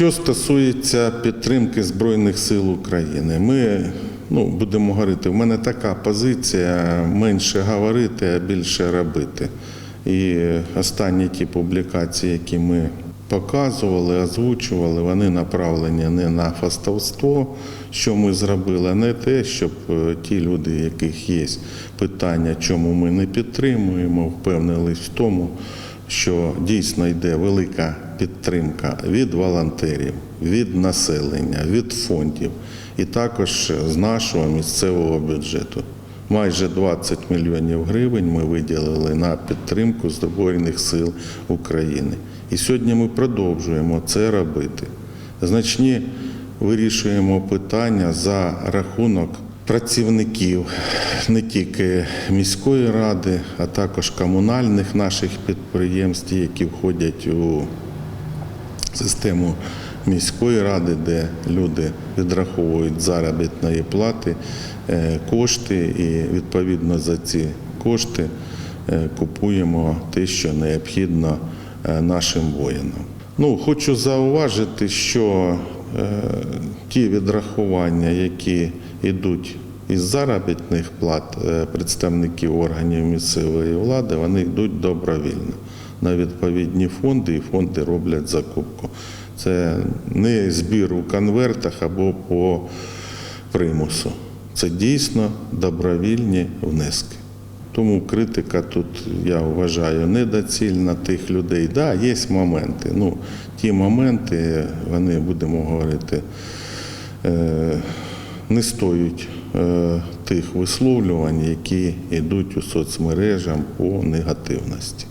Що стосується підтримки Збройних сил України, ми ну, будемо говорити, в мене така позиція менше говорити, а більше робити. І останні ті публікації, які ми показували, озвучували, вони направлені не на фастовство, що ми зробили, а не те, щоб е, ті люди, яких є питання, чому ми не підтримуємо, впевнились в тому, що дійсно йде велика підтримка від волонтерів, від населення, від фондів і також з нашого місцевого бюджету. Майже 20 мільйонів гривень ми виділили на підтримку Збройних сил України. І сьогодні ми продовжуємо це робити. Значні вирішуємо питання за рахунок працівників не тільки міської ради, а також комунальних наших підприємств, які входять у систему міської ради, де люди відраховують заробітної плати, е, кошти, і відповідно за ці кошти е, купуємо те, що необхідно е, нашим воїнам. Ну, хочу зауважити, що ті відрахування, які йдуть із заробітних плат е, представників органів місцевої влади, вони йдуть добровільно на відповідні фонди, і фонди роблять закупку. Це не збір у конвертах або по примусу. Це дійсно добровільні внески. Тому критика тут, я вважаю, недоцільна тих людей. Так, да, є моменти. Ну, ті моменти, вони, будемо говорити, е, не стоять е, тих висловлювань, які йдуть у соцмережах по негативності.